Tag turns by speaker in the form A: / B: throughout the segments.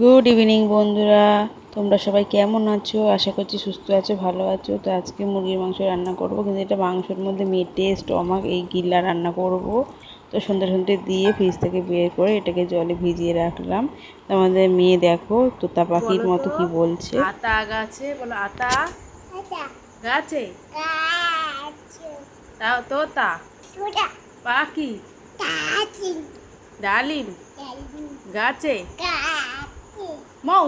A: Good evening বন্ধুরা। তোমরা সবাই কেমন আছো? আশা করছি সুস্থ আছো ভালো আছো। তো আজকে মুরগির মাংস রান্না করব কিন্তু এটা মাংসের মধ্যে মেটে স্টমাক এই গিল্লা রান্না করব। তো সন্ধ্যে সন্ধ্যে দিয়ে ফ্রিজ থেকে বের করে এটাকে জলে ভিজিয়ে রাখলাম। তো আমাদের মেয়ে দেখো তোতা পাখির মতো কি বলছে?
B: আতা গাছে? বলো আতা? গাছে? তাও তোতা পাখি ডালিম। গাছে। মৌ।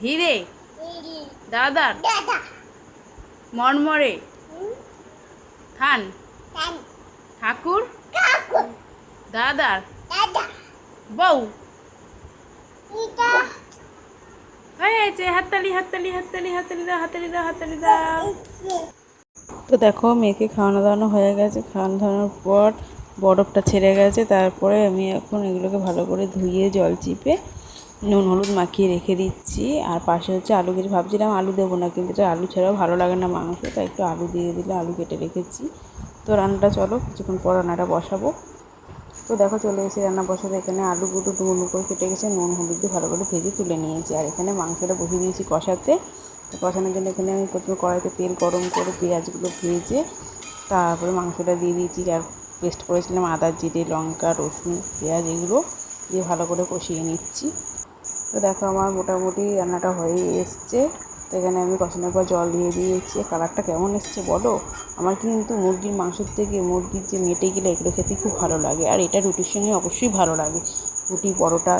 B: হিরে। দাদার মরমরে। থান। ঠাকুর। দাদার বউ। হয়েছে হাততালি হাততালি হাততালি হাততালি দাও হাততালি দাও হাততালি দাও।
A: তো দেখো মেয়েকে খাওয়ানো দাওয়ানো হয়ে গেছে খাওয়ানো দাওয়ানোর পর বরফটা ছেড়ে গেছে তারপরে আমি এখন এগুলোকে ভালো করে ধুয়ে জল চিপে নুন হলুদ মাখিয়ে রেখে দিচ্ছি। আর পাশে হচ্ছে আলু কেটে, ভাবছিলাম আলু দেবো না, কিন্তু এটা আলু ছাড়াও ভালো লাগে না মাংস, তাই একটু আলু দিয়ে দিলে আলু কেটে রেখেছি। তো রান্নাটা চলো, কিছুক্ষণ পর রান্নাটা বসাবো। তো দেখো চলে এসে রান্না বসাতে, এখানে আলুগুলো ডুমো করে কেটে গেছে, নুন হলুদ দিয়ে ভালো করে ভেজে তুলে নিয়েছি। আর এখানে মাংসটা বসিয়ে দিয়েছি কষাতে। কষানোর জন্য এখানে আমি প্রথমে কড়াইতে তেল গরম করে পেঁয়াজগুলো ভেজে, তারপরে মাংসটা দিয়ে দিয়েছি আর পেস্ট করেছিলাম আদা, জিরে, লঙ্কা, রসুন, পেঁয়াজ, এগুলো দিয়ে ভালো করে কষিয়ে নিচ্ছি। তো দেখো আমার মোটামুটি রান্নাটা হয়ে এসছে। তো এখানে আমি কষানোর পর জল দিয়ে দিয়েছি। কালারটা কেমন এসছে বলো? আমার কিন্তু মুরগির মাংসের থেকে মুরগির যে মেটে গেলে এগুলো খেতে খুব ভালো লাগে। আর এটা রুটির সঙ্গে অবশ্যই ভালো লাগে। রুটি, পরোটা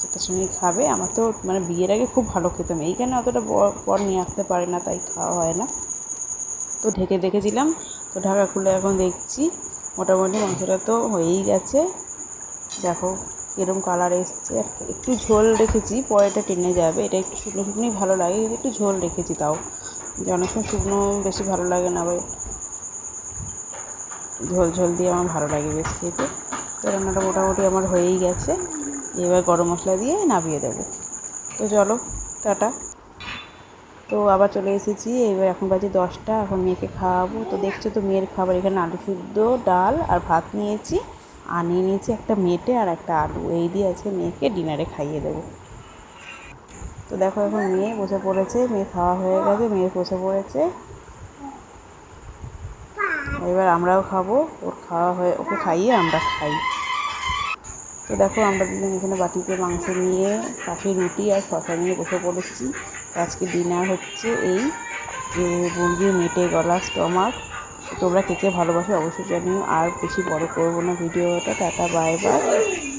A: যেটার সঙ্গে খাবে, আমার তো মানে বিয়ের আগে খুব ভালো খেতাম। এইখানে অতটা পর নিয়ে আসতে পারে না, তাই খাওয়া হয় না। তো ঢেকে দেখেছিলাম। তো ঢাকা খুলে এখন দেখছি। মোটামুটি মাংসটা তো হয়েই গেছে। দেখো। এরকম কালার এসছে আর একটু ঝোল রেখেছি, পরে এটা টেনে যাবে। এটা একটু শুকনো শুকনোই ভালো লাগে একটু ঝোল রেখেছি তাও। যে অনেক সময় শুকনো বেশি ভালো লাগে না, আবার ঝোল ঝোল দিয়ে আমার ভালো লাগে বেশ খেতে। তো রান্নাটা মোটামুটি আমার হয়েই গেছে। এবার গরম মশলা দিয়ে নামিয়ে দেবো। তো চলো, টাটা। তো আবার চলে এসেছি, এবার এখন বাজে দশটা, এখন মেয়েকে খাওয়াবো। তো দেখছ তো মেয়ের খাবার, এখানে আলু সিদ্ধ, ডাল আর ভাত নিয়েছি। আর নিয়ে নিয়েছি একটা মেটে আর একটা আলু। এই দিয়ে আজকে মেয়েকে ডিনারে খাইয়ে দেবো। তো দেখো এখন মেয়ে বসে পড়েছে, মেয়ে খাওয়া হয়ে গেছে, মেয়ে বসে পড়েছে। এবার আমরাও খাব, ওর খাওয়া হয়ে, ওকে খাইয়ে আমরা খাই। তো দেখো আমরা দুজন এখানে বাটিতে মাংস নিয়ে পাশে রুটি আর শশা নিয়ে বসে পড়েছি। আজকে ডিনার হচ্ছে এই যে মুরগির মেটে গলা স্টমাক। তোমরা কে কে ভালোবাসো অবশ্যই জানিও। আর বেশি বড় করব না ভিডিওটা। টাটা, বাই বাই।